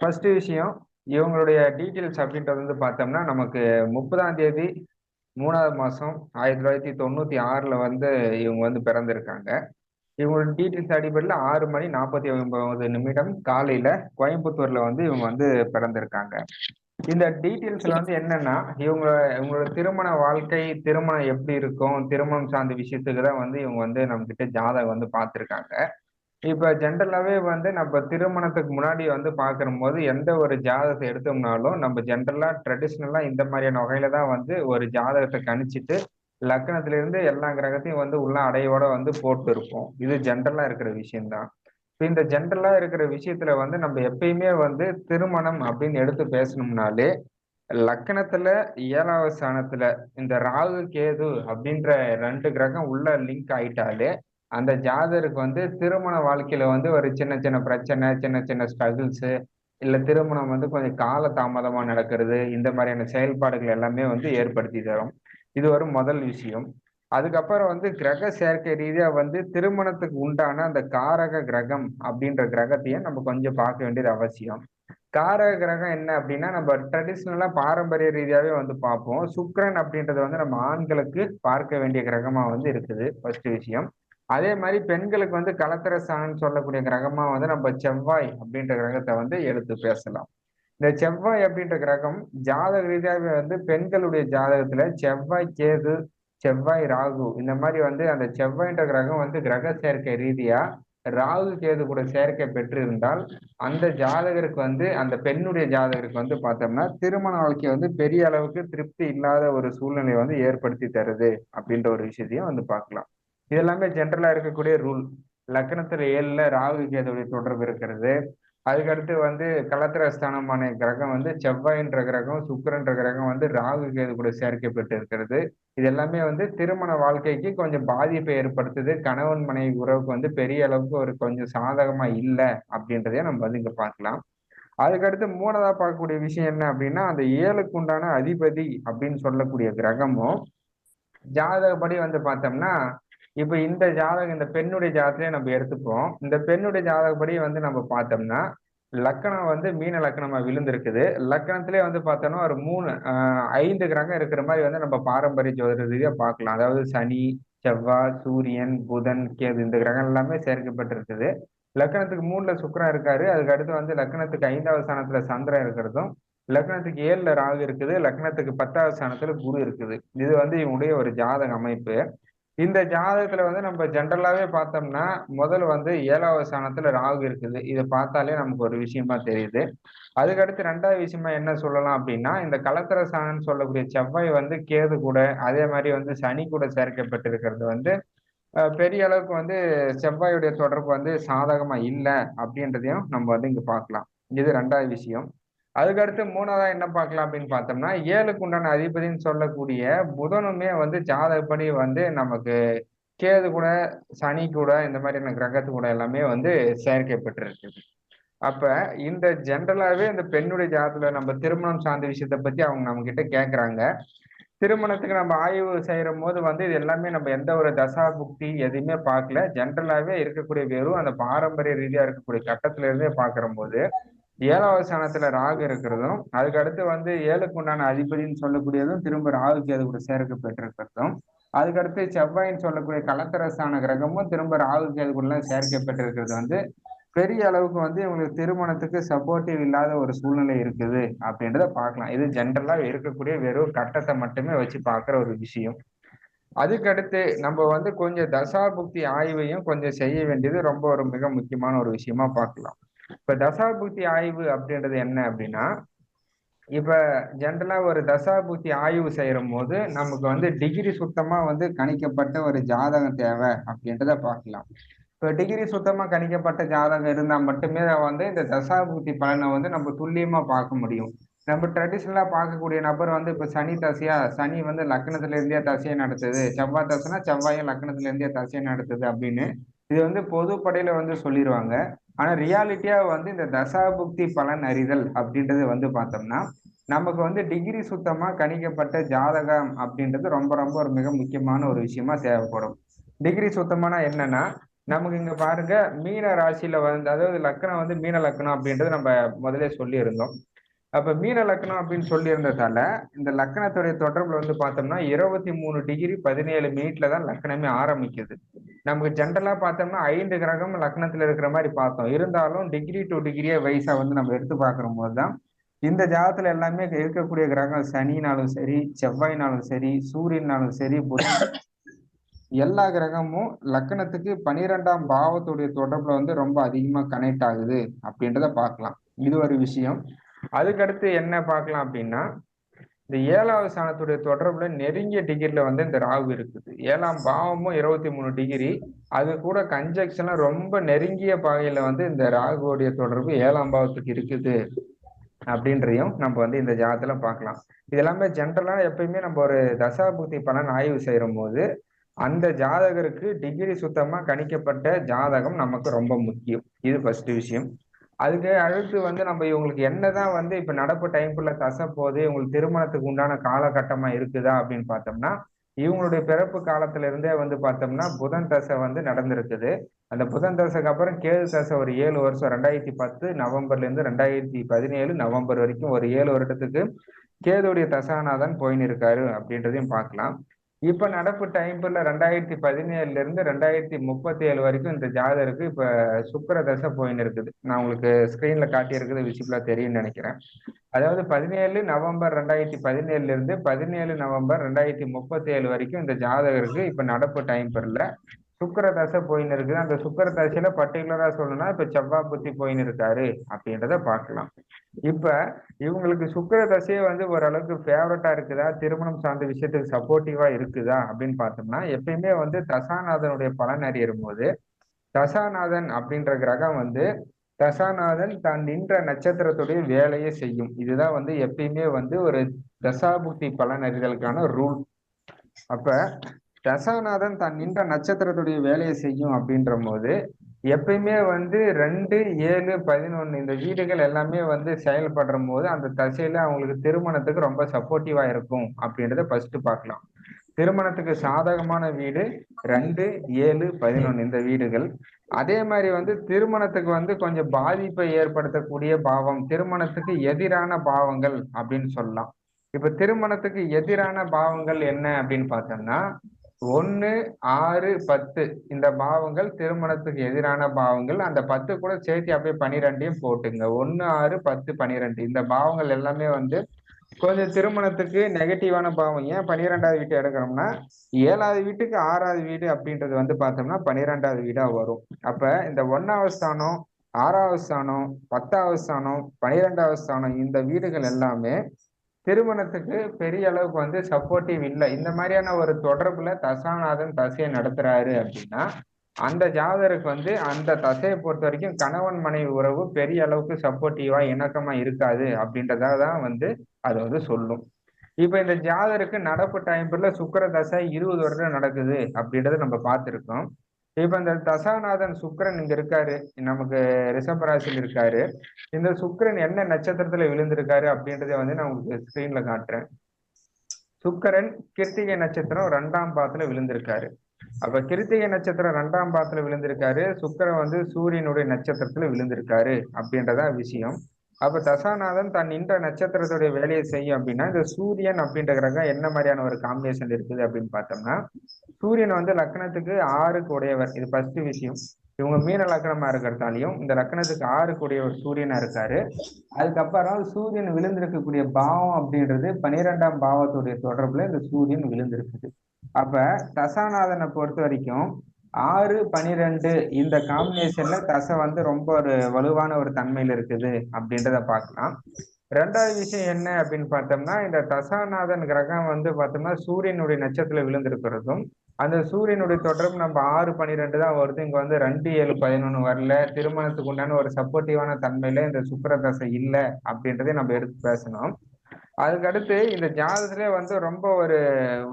First விஷயம் இவங்களுடைய details அப்படின்றது வந்து பார்த்தோம்னா நமக்கு முப்பதாம் தேதி மூணாவது மாதம் ஆயிரத்தி தொள்ளாயிரத்தி தொண்ணூற்றி ஆறில் வந்து இவங்க வந்து பிறந்திருக்காங்க. இவங்களோட டீட்டெயில்ஸ் அடிப்படையில் ஆறு மணி நாற்பத்தி ஒன்பது நிமிடம் காலையில் கோயம்புத்தூரில் வந்து இவங்க வந்து பிறந்திருக்காங்க. இந்த டீட்டெயில்ஸ்ல வந்து என்னன்னா இவங்க இவங்களோட திருமண வாழ்க்கை திருமணம் எப்படி இருக்கும் திருமணம் சார்ந்த விஷயத்துக்கு தான் வந்து இவங்க வந்து நம்ம கிட்ட ஜாதகம் வந்து பார்த்துருக்காங்க. இப்ப ஜென்ரலாவே வந்து நம்ம திருமணத்துக்கு முன்னாடி வந்து பாக்குற போது எந்த ஒரு ஜாதகத்தை எடுத்தோம்னாலும் நம்ம ஜென்ரலா ட்ரெடிஷ்னலா இந்த மாதிரியான வகையில தான் வந்து ஒரு ஜாதகத்தை கணிச்சிட்டு லக்னத்துல இருந்து எல்லா கிரகத்தையும் வந்து உள்ள அடையோட வந்து போட்டு இருப்போம் இது ஜென்ரலா இருக்கிற விஷயம்தான். இப்போ இந்த ஜென்ரலா இருக்கிற விஷயத்துல வந்து நம்ம எப்பயுமே வந்து திருமணம் அப்படின்னு எடுத்து பேசணும்னாலே லக்கணத்துல ஏழாவது ஸ்தானத்துல இந்த ராகு கேது அப்படின்ற ரெண்டு கிரகம் உள்ள லிங்க் ஆயிட்டாலே அந்த ஜாதருக்கு வந்து திருமண வாழ்க்கையில வந்து ஒரு சின்ன சின்ன பிரச்சனை சின்ன சின்ன ஸ்ட்ரகிள்ஸ் இல்ல திருமணம் வந்து கொஞ்சம் கால தாமதமா நடக்கிறது இந்த மாதிரியான செயல்பாடுகள் எல்லாமே வந்து ஏற்படுத்தி தரும். இது ஒரு முதல் விஷயம். அதுக்கப்புறம் வந்து கிரக சேர்க்கை ரீதியா வந்து திருமணத்துக்கு உண்டான அந்த காரக கிரகம் அப்படின்ற கிரகத்தையும் நம்ம கொஞ்சம் பார்க்க வேண்டியது அவசியம். காரக கிரகம் என்ன அப்படின்னா நம்ம ட்ரெடிஷ்னலா பாரம்பரிய ரீதியாவே வந்து பார்ப்போம். சுக்ரன் அப்படின்றது வந்து நம்ம ஆண்களுக்கு பார்க்க வேண்டிய கிரகமா வந்து இருக்குது. ஃபர்ஸ்ட் விஷயம். அதே மாதிரி பெண்களுக்கு வந்து கலத்திரசானன்னு சொல்லக்கூடிய கிரகமா வந்து நம்ம செவ்வாய் அப்படின்ற கிரகத்தை வந்து எடுத்து பேசலாம். இந்த செவ்வாய் அப்படின்ற கிரகம் ஜாதக ரீதியாகவே வந்து பெண்களுடைய ஜாதகத்துல செவ்வாய் கேது செவ்வாய் ராகு இந்த மாதிரி வந்து அந்த செவ்வாய்ன்ற கிரகம் வந்து கிரக சேர்க்கை ரீதியா ராகு கேது கூட சேர்க்கை பெற்றிருந்தால் அந்த ஜாதகருக்கு வந்து அந்த பெண்ணுடைய ஜாதகருக்கு வந்து பார்த்தோம்னா திருமண வாழ்க்கை வந்து பெரிய அளவுக்கு திருப்தி இல்லாத ஒரு சூழ்நிலையை வந்து ஏற்படுத்தி தருது அப்படின்ற ஒரு விஷயத்தையும் வந்து பார்க்கலாம். இது எல்லாமே ஜென்ரலா இருக்கக்கூடிய ரூல் லக்னத்துல ஏழுல ராகு கேதுடைய தொடர்பு இருக்கிறது. அதுக்கடுத்து வந்து கலத்திரஸ்தானமான கிரகம் வந்து செவ்வாயின்ற கிரகம் சுக்கரன்ற கிரகம் வந்து ராகு கேது கூட சேர்க்கப்பட்டு இருக்கிறது. இது எல்லாமே வந்து திருமண வாழ்க்கைக்கு கொஞ்சம் பாதிப்பை ஏற்படுத்துது. கணவன் மனைவி உறவுக்கு வந்து பெரிய அளவுக்கு ஒரு கொஞ்சம் சாதகமா இல்லை அப்படின்றதே நம்ம வந்து இங்க பார்க்கலாம். அதுக்கடுத்து மூணதா பார்க்கக்கூடிய விஷயம் என்ன அப்படின்னா அந்த ஏழுக்கு உண்டான அதிபதி அப்படின்னு சொல்லக்கூடிய கிரகமும் ஜாதகப்படி வந்து பார்த்தோம்னா இப்ப இந்த ஜாதகம் இந்த பெண்ணுடைய ஜாதகத்திலே நம்ம எடுத்துப்போம். இந்த பெண்ணுடைய ஜாதகப்படி வந்து நம்ம பார்த்தோம்னா லக்கணம் வந்து மீன லக்கணமா விழுந்திருக்குது. லக்கணத்திலே வந்து பார்த்தோம்னா ஒரு மூணு ஐந்து கிரகம் இருக்கிற மாதிரி வந்து நம்ம பாரம்பரிய ஜோதிட ரீதியா பார்க்கலாம். அதாவது சனி செவ்வாய் சூரியன் புதன் கேது இந்த கிரகம் எல்லாமே சேர்க்கப்பட்டிருக்குது. லக்கணத்துக்கு மூணுல சுக்கரம் இருக்காரு. அதுக்கு அடுத்து வந்து லக்கணத்துக்கு ஐந்தாவது ஸ்தானத்துல சந்திரன் இருக்கிறதும் லக்னத்துக்கு ஏழுல ராகு இருக்குது. லக்னத்துக்கு பத்தாவது ஸ்தானத்துல குரு இருக்குது. இது வந்து இவனுடைய ஒரு ஜாதக அமைப்பு. இந்த ஜாதகத்துல வந்து நம்ம ஜென்ரலாவே பார்த்தோம்னா முதல் வந்து ஏழாவது ஸ்தானத்துல ராகு இருக்குது. இதை பார்த்தாலே நமக்கு ஒரு விஷயமா தெரியுது. அதுக்கடுத்து ரெண்டாவது விஷயமா என்ன சொல்லலாம் அப்படின்னா இந்த கலத்திர சாணம்னு சொல்லக்கூடிய செவ்வாய் வந்து கேது கூட அதே மாதிரி வந்து சனி கூட சேர்க்கப்பட்டிருக்கிறது வந்து பெரிய அளவுக்கு வந்து செவ்வாயுடைய தொடர்பு வந்து சாதகமா இல்லை அப்படின்றதையும் நம்ம வந்து இங்க பார்க்கலாம். இது ரெண்டாவது விஷயம். அதுக்கடுத்து மூணாவதா என்ன பார்க்கலாம் அப்படின்னு பார்த்தோம்னா ஏழுக்கு உண்டான அதிபதினு சொல்லக்கூடிய புதனுமே வந்து ஜாதகப்படி வந்து நமக்கு கேது கூட சனி கூட இந்த மாதிரியான கிரகத்து கூட எல்லாமே வந்து சேர்க்கப்பட்டிருக்குது அப்ப இந்த ஜென்ரலாவே இந்த பெண்ணுடைய ஜாதத்துல நம்ம திருமணம் சார்ந்த விஷயத்த பத்தி அவங்க நம்ம கிட்ட கேக்குறாங்க. திருமணத்துக்கு நம்ம ஆய்வு செய்யற போது வந்து இது எல்லாமே நம்ம எந்த ஒரு தசா புக்தி எதையுமே பார்க்கல. ஜென்ரலாவே இருக்கக்கூடிய வெறும் அந்த பாரம்பரிய ரீதியா இருக்கக்கூடிய கட்டத்துல இருந்தே பாக்குற போது ஏழாவது ஸ்தானத்துல ராகு இருக்கிறதும் அதுக்கு அடுத்து வந்து ஏழுக்கு உண்டான அதிபதினு சொல்லக்கூடியதும் திரும்ப ராகுக்கு அது கூட சேர்க்கப்பட்டிருக்கிறதும் அதுக்கடுத்து செவ்வாயின்னு சொல்லக்கூடிய கலத்தரசான கிரகமும் திரும்ப ராகு அது கூட சேர்க்கப்பட்டிருக்கிறது வந்து பெரிய அளவுக்கு வந்து இவங்களுக்கு திருமணத்துக்கு சப்போர்ட்டிவ் இல்லாத ஒரு சூழ்நிலை இருக்குது அப்படின்றத பார்க்கலாம். இது ஜென்ரலா இருக்கக்கூடிய வெறும் கட்டத்தை மட்டுமே வச்சு பார்க்குற ஒரு விஷயம். அதுக்கடுத்து நம்ம வந்து கொஞ்சம் தசாபுக்தி ஆய்வையும் கொஞ்சம் செய்ய வேண்டியது ரொம்ப ஒரு மிக முக்கியமான ஒரு விஷயமா பார்க்கலாம். இப்ப தசாபுக்தி ஆய்வு அப்படின்றது என்ன அப்படின்னா இப்ப ஜென்ரலா ஒரு தசாபுத்தி ஆய்வு செய்யற போது நமக்கு வந்து டிகிரி சுத்தமா வந்து கணிக்கப்பட்ட ஒரு ஜாதகம் தேவை அப்படின்றத பார்க்கலாம். இப்போ டிகிரி சுத்தமா கணிக்கப்பட்ட ஜாதகம் இருந்தா மட்டுமே வந்து இந்த தசாபூர்த்தி பலனை வந்து நம்ம துல்லியமா பார்க்க முடியும். நம்ம ட்ரெடிஷ்னலாக பார்க்கக்கூடிய நபர் வந்து இப்ப சனி தசையா சனி வந்து லக்னத்துல இருந்தே தசையை நடத்துது. செவ்வாய் தசைனா செவ்வாயும் லக்னத்துல இருந்தே தசையை நடத்துது அப்படின்னு இது வந்து பொதுப்படையில வந்து சொல்லிடுவாங்க ஆனா ரியாலிட்டியா வந்து இந்த தசாபுக்தி பலன் அறிதல் அப்படின்றது வந்து பார்த்தோம்னா நமக்கு வந்து டிகிரி சுத்தமா கணிக்கப்பட்ட ஜாதகம் அப்படின்றது ரொம்ப ரொம்ப ஒரு மிக முக்கியமான ஒரு விஷயமா தேவைப்படும். டிகிரி சுத்தமான என்னன்னா நமக்கு இங்க பாருங்க மீன ராசியில வந்து அதாவது லக்னம் வந்து மீன லக்னம் அப்படின்றது நம்ம முதல்ல சொல்லியிருந்தோம். அப்ப மீன லக்னம் அப்படின்னு சொல்லியிருந்ததால இந்த லக்னத்துடைய தொடர்புல வந்து பார்த்தோம்னா இருபத்தி மூணு டிகிரி பதினேழு மினிட்ல தான் லக்னமே ஆரம்பிக்குது. நமக்கு ஜென்ரலா பார்த்தோம்னா ஐந்து கிரகம் லக்னத்துல இருக்கிற மாதிரி பார்த்தோம். இருந்தாலும் டிகிரி டு டிகிரியே வயசா வந்து நம்ம எடுத்து பார்க்கிற போது தான் இந்த ஜாதத்துல எல்லாமே இருக்கக்கூடிய கிரகம் சனினாலும் சரி செவ்வாய்னாலும் சரி சூரியனாலும் சரி புதன் எல்லா கிரகமும் லக்னத்துக்கு பனிரெண்டாம் பாவத்துடைய தொடர்புல வந்து ரொம்ப அதிகமா கனெக்ட் ஆகுது அப்படின்றத பார்க்கலாம். இது ஒரு விஷயம். அதுக்கடுத்து என்ன பார்க்கலாம் அப்படின்னா இந்த ஏழாவது ஸ்தானத்துடைய தொடர்புல நெருங்கிய டிகிரில வந்து இந்த ராகு இருக்குது. ஏழாம் பாவமும் இருபத்தி மூணு டிகிரி. அது கூட கன்ஜெக்ஷன்ல ரொம்ப நெருங்கிய பாகையில வந்து இந்த ராகுவோடைய தொடர்பு ஏழாம் பாவத்துக்கு இருக்குது. அப்படின்றையும் நம்ம வந்து இந்த ஜாதத்துல பார்க்கலாம். இது எல்லாமே ஜென்ரலா எப்பயுமே நம்ம ஒரு தசாபுக்தி பலன் ஆய்வு செய்யற போது அந்த ஜாதகருக்கு டிகிரி சுத்தமா கணிக்கப்பட்ட ஜாதகம் நமக்கு ரொம்ப முக்கியம். இது ஃபர்ஸ்ட் விஷயம். அதுக்கு அடுத்து வந்து நம்ம இவங்களுக்கு என்னதான் வந்து இப்ப நடப்பு டைம்குள்ள தசை போகுது இவங்களுக்கு திருமணத்துக்கு உண்டான காலகட்டமா இருக்குதா அப்படின்னு பார்த்தோம்னா இவங்களுடைய பிறப்பு காலத்துல இருந்தே வந்து பார்த்தோம்னா புதன் தசை வந்து நடந்திருக்குது. அந்த புதன் தசைக்கு அப்புறம் கேது தசை ஒரு ஏழு வருஷம் ரெண்டாயிரத்தி பத்து நவம்பர்ல இருந்து ரெண்டாயிரத்தி பதினேழு நவம்பர் வரைக்கும் ஒரு ஏழு வருடத்துக்கு கேதுடைய தசானாதான் போயின்னு இருக்காரு அப்படின்றதையும் பார்க்கலாம். இப்ப நடப்பு டைம்ல ரெண்டாயிரத்தி பதினேழுல இருந்து ரெண்டாயிரத்தி முப்பத்தி ஏழு வரைக்கும் இந்த ஜாதருக்கு இப்ப சுக்கர தசை போயின்னு இருக்குது. நான் உங்களுக்கு ஸ்கிரீன்ல காட்டியிருக்குது விசிபிளா தெரியும்னு நினைக்கிறேன். அதாவது பதினேழு நவம்பர் ரெண்டாயிரத்தி பதினேழுல இருந்து பதினேழு நவம்பர் ரெண்டாயிரத்தி முப்பத்தி ஏழு வரைக்கும் இந்த ஜாதகருக்கு இப்ப நடப்பு டைம் பெறல சுக்கர தசை போயின்னு இருக்குது. அந்த சுக்கர தசையில பர்டிகுலரா சொல்லணும்னா இப்ப செவ்வா புத்தி போயின்னு இருக்காரு அப்படின்றத பார்க்கலாம். இப்ப இவங்களுக்கு சுக்கர தசையே வந்து ஓரளவுக்கு ஃபேவரட்டா இருக்குதா? திருமணம் சார்ந்த விஷயத்துக்கு சப்போர்ட்டிவா இருக்குதா? அப்படின்னு பார்த்தோம்னா எப்பயுமே வந்து தசாநாதனுடைய பலன் அறியும் போது தசாநாதன் அப்படின்ற கிரகம் வந்து தசாநாதன் தான் நின்ற நட்சத்திரத்துடைய வேலையை செய்யும். இதுதான் வந்து எப்பயுமே வந்து ஒரு தசாபுக்தி பலன் அறிதலுக்கான ரூல் அப்ப தசாநாதன் தான் நின்ற நட்சத்திரத்துடைய வேலையை செய்யும் அப்படின்ற போது எப்பயுமே வந்து ரெண்டு ஏழு பதினொன்று இந்த வீடுகள் எல்லாமே வந்து செயல்படுற போது அந்த தசையில அவங்களுக்கு திருமணத்துக்கு ரொம்ப சப்போர்ட்டிவா இருக்கும் அப்படின்றத ஃபர்ஸ்ட் பார்க்கலாம். திருமணத்துக்கு சாதகமான வீடு ரெண்டு ஏழு பதினொன்று இந்த வீடுகள். அதே மாதிரி வந்து திருமணத்துக்கு வந்து கொஞ்சம் பாதிப்பை ஏற்படுத்தக்கூடிய பாவம் திருமணத்துக்கு எதிரான பாவங்கள் அப்படின்னு சொல்லலாம். இப்ப திருமணத்துக்கு எதிரான பாவங்கள் என்ன அப்படின்னு பார்த்தோம்னா ஒன்று ஆறு பத்து. இந்த பாவங்கள் திருமணத்துக்கு எதிரான பாவங்கள். அந்த பத்து கூட சேர்த்து அப்படியே பனிரெண்டையும் போட்டுங்க. ஒன்று ஆறு பத்து பனிரெண்டு. இந்த பாவங்கள் எல்லாமே வந்து கொஞ்சம் திருமணத்துக்கு நெகட்டிவான பாவம். ஏன் பன்னிரெண்டாவது வீட்டு எடுக்கிறோம்னா ஏழாவது வீட்டுக்கு ஆறாவது வீடு அப்படின்றது வந்து பார்த்தோம்னா பன்னிரெண்டாவது வீடாக வரும். அப்போ இந்த ஒன்றாவது ஸ்தானம் ஆறாவது ஸ்தானம் பத்தாவது ஸ்தானம் பனிரெண்டாவது ஸ்தானம் இந்த வீடுகள் எல்லாமே திருமணத்துக்கு பெரிய அளவுக்கு வந்து சப்போர்ட்டிவ் இல்லை. இந்த மாதிரியான ஒரு தொடர்புல தசாநாதன் தசையை நடத்துறாரு அப்படின்னா அந்த ஜாதகருக்கு வந்து அந்த தசையை பொறுத்த வரைக்கும் கணவன் மனைவி உறவு பெரிய அளவுக்கு சப்போர்ட்டிவா இணக்கமா இருக்காது அப்படின்றதா தான் வந்து அது வந்து சொல்லும். இப்ப இந்த ஜாதருக்கு நடப்பு டைம்ல சுக்கர தசை இருபது வருடம் நடக்குது அப்படின்றத நம்ம பார்த்திருக்கோம். இப்ப இந்த தசாநாதன் சுக்கரன் இங்க இருக்காரு. நமக்கு ரிஷபராசியில் இருக்காரு. இந்த சுக்கரன் என்ன நட்சத்திரத்துல விழுந்திருக்காரு அப்படின்றத வந்து நான் உங்களுக்கு ஸ்கிரீன்ல காட்டுறேன். சுக்கரன் கிருத்திகை நட்சத்திரம் ரெண்டாம் பாத்துல விழுந்திருக்காரு. அப்ப கிருத்திகை நட்சத்திரம் ரெண்டாம் பாத்துல விழுந்திருக்காரு. சுக்கரன் வந்து சூரியனுடைய நட்சத்திரத்துல விழுந்திருக்காரு அப்படின்றதா விஷயம். அப்ப தசாநாதன் தன் நின்ற நட்சத்திரத்துடைய வேலையை செய்யும் அப்படின்னா இந்த சூரியன் அப்படின்ற கிரகம் என்ன மாதிரியான ஒரு காம்பினேஷன் இருக்குது அப்படின்னு பார்த்தோம்னா சூரியன் வந்து லக்னத்துக்கு ஆறுக்கு உடையவர். இது ஃபர்ஸ்ட் விஷயம். இவங்க மீன லக்னமா இருக்கிறதாலையும் இந்த லக்னத்துக்கு ஆறுக்கு ஒரு சூரியனா இருக்காரு. அதுக்கப்புறம் சூரியன் விழுந்திருக்கக்கூடிய பாவம் அப்படின்றது பனிரெண்டாம் பாவத்துடைய தொடர்புல இந்த சூரியன் விழுந்திருக்குது. அப்ப தசாநாதனை பொறுத்த வரைக்கும் ஆறு பனிரெண்டு இந்த காம்பினேஷன்ல தசை வந்து ரொம்ப ஒரு வலுவான ஒரு தன்மையில இருக்குது அப்படின்றத பார்க்கலாம். ரெண்டாவது விஷயம் என்ன அப்படின்னு பார்த்தோம்னா இந்த தசாநாதன் கிரகம் வந்து பார்த்தோம்னா சூரியனுடைய நட்சத்திரத்துல விழுந்திருக்கிறதும் அந்த சூரியனுடைய தொடர்பு நம்ம ஆறு பன்னிரெண்டு தான் வருது. இங்க வந்து ரெண்டு ஏழு பதினொன்னு வரல. திருமணத்துக்கு உண்டான ஒரு சப்போர்ட்டிவான தன்மையில இந்த சுக்கர தசை இல்லை அப்படின்றதே நம்ம எடுத்து பேசணும். அதுக்கடுத்து இந்த ஜாதகத்திலே வந்து ரொம்ப ஒரு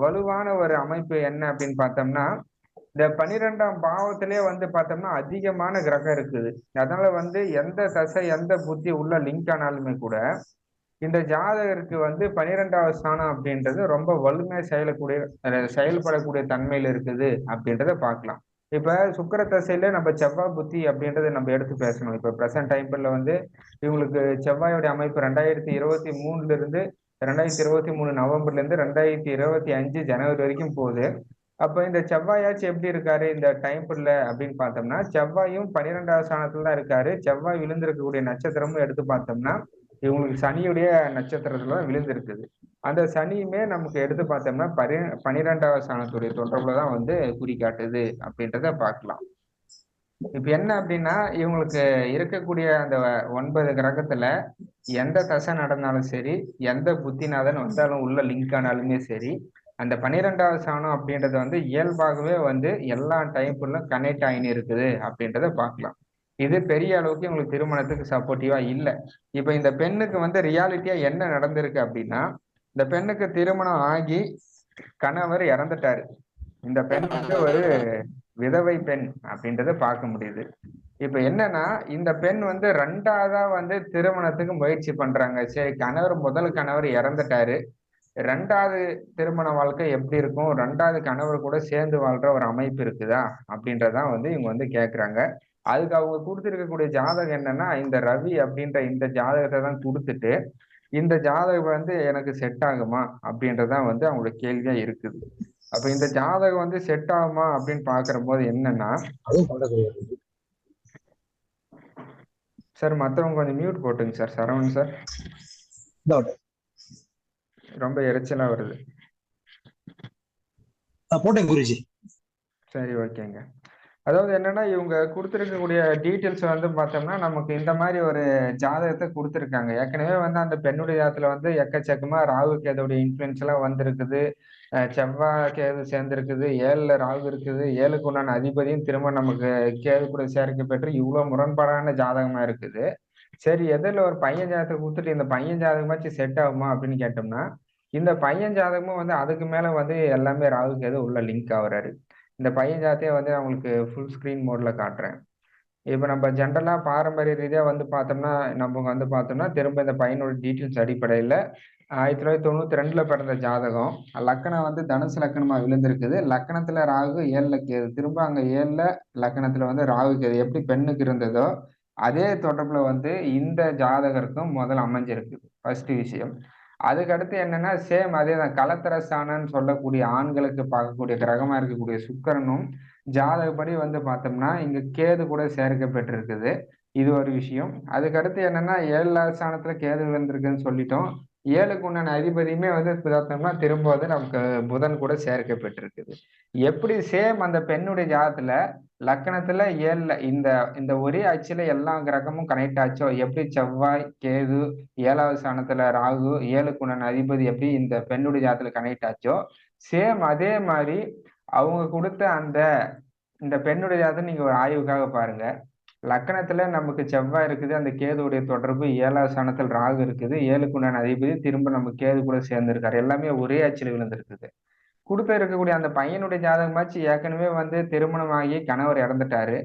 வலுவான ஒரு அமைப்பு என்ன அப்படின்னு பார்த்தோம்னா இந்த பனிரெண்டாம் பாவத்திலே வந்து பார்த்தோம்னா அதிகமான கிரகம் இருக்குது. அதனால வந்து எந்த தசை எந்த புத்தி உள்ள லிங்க் ஆனாலுமே கூட இந்த ஜாதகருக்கு வந்து பனிரெண்டாவது ஸ்தானம் அப்படின்றது ரொம்ப வலிமையா செயலக்கூடிய செயல்படக்கூடிய தன்மையில இருக்குது அப்படின்றத பார்க்கலாம். இப்ப சுக்கிர தசையில நம்ம செவ்வாய் புத்தி அப்படின்றத நம்ம எடுத்து பேசணும். இப்ப பிரசன்ட் டைம்ல வந்து இவங்களுக்கு செவ்வாயோட அமைப்பு ரெண்டாயிரத்தி இருபத்தி மூணுல இருந்து ரெண்டாயிரத்தி இருபத்தி மூணு நவம்பர்ல இருந்து ரெண்டாயிரத்தி இருபத்தி அஞ்சு ஜனவரி வரைக்கும் போகுது. அப்ப இந்த செவ்வாயாச்சும் எப்படி இருக்காரு? இந்த டைம் பீரியட்ல அப்படின்னு பார்த்தோம்னா செவ்வாயும் பன்னிரெண்டாவது ஸ்தானத்துல தான் இருக்காரு. செவ்வாய் விழுந்திருக்கக்கூடிய நட்சத்திரமும் எடுத்து பார்த்தோம்னா இவங்களுக்கு சனியுடைய நட்சத்திரத்துல தான் விழுந்திருக்குது. அந்த சனியுமே நமக்கு எடுத்து பார்த்தோம்னா பரி பன்னிரெண்டாவது ஸ்தானத்துடைய தொடர்புல தான் வந்து குறிக்காட்டுது அப்படின்றத பார்க்கலாம். இப்ப என்ன அப்படின்னா இவங்களுக்கு இருக்கக்கூடிய அந்த ஒன்பது கிரகத்துல எந்த தசை நடந்தாலும் சரி எந்த புத்திநாதன் வந்தாலும் உள்ள லிங்க் ஆனாலுமே சரி அந்த பன்னிரெண்டாவது சாணம் அப்படின்றது வந்து இயல்பாகவே வந்து எல்லா டைப்புலும் கனெக்ட் ஆகினு இருக்குது அப்படின்றத பார்க்கலாம். இது பெரிய அளவுக்கு உங்களுக்கு திருமணத்துக்கு சப்போர்ட்டிவா இல்லை. இப்போ இந்த பெண்ணுக்கு வந்து ரியாலிட்டியா என்ன நடந்திருக்கு அப்படின்னா இந்த பெண்ணுக்கு திருமணம் ஆகி கணவர் இறந்துட்டாரு. இந்த பெண் வந்து ஒரு விதவை பெண் அப்படின்றத பார்க்க முடியுது. இப்ப என்னன்னா இந்த பெண் வந்து ரெண்டாவதா வந்து திருமணத்துக்கு முயற்சி பண்றாங்க. சரி கணவர் முதல் கணவர் இறந்துட்டாரு. ரெண்டாவது திருமண வாழ்க்கை எப்படி இருக்கும்? ரெண்டாவது கணவர் கூட சேர்ந்து வாழ்ற ஒரு அமைப்பு இருக்குதா? அப்படின்றதான் வந்து இவங்க வந்து கேக்குறாங்க. அதுக்கு அவங்க கொடுத்துருக்கக்கூடிய ஜாதகம் என்னன்னா இந்த ரவி அப்படின்ற இந்த ஜாதகத்தை தான் கொடுத்துட்டு இந்த ஜாதகம் வந்து எனக்கு செட் ஆகுமா? அப்படின்றதான் வந்து அவங்களோட கேள்வியா இருக்குது. அப்ப இந்த ஜாதகம் வந்து செட் ஆகுமா? அப்படின்னு பாக்குற போது என்னன்னா சார் மத்தவங்க கொஞ்சம் மியூட் போட்டுங்க சார். சரவணன் சார். ரொம்ப எரிச்சலா வருது. போட்டேன் குருஜி. சரி ஓகேங்க. அதாவது என்னன்னா இவங்க கொடுத்துருக்கக்கூடிய டீட்டெயில்ஸ் வந்து பார்த்தோம்னா நமக்கு இந்த மாதிரி ஒரு ஜாதகத்தை கொடுத்துருக்காங்க. ஏற்கனவே வந்து அந்த பெண்ணுடைய ஜாதத்துல வந்து எக்கச்சக்கமா ராகு கேதுடைய இன்ஃபுளுன்ஸ் எல்லாம் வந்திருக்குது. செவ்வாய் கேது சேர்ந்திருக்குது. ஏழுல ராகு இருக்குது. ஏழுக்கு உண்டான அதிபதியும் திரும்ப நமக்கு கேது கூட சேர்க்கை பெற்று இவ்வளவு முரண்பாடான ஜாதகமா இருக்குது. சரி எதிரில் ஒரு பையன் ஜாதகத்தை கொடுத்துட்டு இந்த பையன் ஜாதகமாச்சும் செட் ஆகுமா அப்படின்னு கேட்டோம்னா இந்த பையன் ஜாதகமும் வந்து அதுக்கு மேல வந்து எல்லாமே ராகு கேது உள்ள லிங்க் ஆகுறாரு. இந்த பையன் ஜாதகத்தை வந்து நான் உங்களுக்கு ஃபுல் ஸ்க்ரீன் மோட்ல காட்டுறேன். இப்போ நம்ம ஜென்ரலா பாரம்பரிய ரீதியா வந்து பார்த்தோம்னா நம்ம வந்து பார்த்தோம்னா திரும்ப இந்த பையனோட டீட்டெயில்ஸ் அடிப்படையில் ஆயிரத்தி தொள்ளாயிரத்தி தொண்ணூத்தி ரெண்டுல பிறந்த ஜாதகம். லக்கணம் வந்து தனுசு லக்கணமாக விழுந்திருக்குது. லக்கணத்தில் ராகு ஏழுல கேது. திரும்ப அங்க ஏழுல லக்கணத்தில் வந்து ராகு கேது. எப்படி பெண்ணுக்கு இருந்ததோ அதே தொடர்புல வந்து இந்த ஜாதகருக்கும் முதல் அமைஞ்சிருக்குது ஃபர்ஸ்ட் விஷயம். அதுக்கடுத்து என்னன்னா சேம் அதே தான். கலத்தரசானன்னு சொல்லக்கூடிய ஆண்களுக்கு பார்க்கக்கூடிய கிரகமா இருக்கக்கூடிய சுக்கரனும் ஜாதகப்படி வந்து பார்த்தோம்னா இங்க கேது கூட சேர்க்கப்பட்டிருக்குது. இது ஒரு விஷயம். அதுக்கடுத்து என்னன்னா ஏழு ஸ்தானத்துல கேது விழுந்திருக்குன்னு சொல்லிட்டோம். ஏழுக்கு உண்டான அதிபதியுமே வந்து பார்த்தோம்னா திரும்ப வந்து நமக்கு புதன் கூட சேர்க்கப்பட்டிருக்குது. எப்படி சேம் அந்த பெண்ணுடைய ஜாதத்துல லக்கணத்துல ஏழுல இந்த இந்த ஒரே அச்சுல எல்லா கிரகமும் கனெக்ட் ஆச்சோ? எப்படி செவ்வாய் கேது ஏழாவது ஸ்தானத்துல ராகு ஏழுக்கு உண்டான அதிபதி எப்படி இந்த பெண்ணுடைய ஜாதத்துல கனெக்ட் ஆச்சோ? சேம் அதே மாதிரி அவங்க கொடுத்த அந்த இந்த பெண்ணுடைய ஜாதகம் நீங்க ஒரு ஆய்வுக்காக பாருங்க. லக்கணத்துல நமக்கு செவ்வாய் இருக்குது அந்த கேதுவுடைய தொடர்பு ஏழா ஸ்தானத்தில் ராகு இருக்குது ஏழுக்கு உண்டான அதிபதி திரும்ப நம்ம கேது கூட சேர்ந்திருக்காரு. எல்லாமே ஒரே அச்சில் விழுந்திருக்குது. கொடுத்த இருக்கக்கூடிய அந்த பையனுடைய ஜாதகமாச்சு ஏற்கனவே வந்து திருமணமாகி கணவர் இறந்துட்டாரு.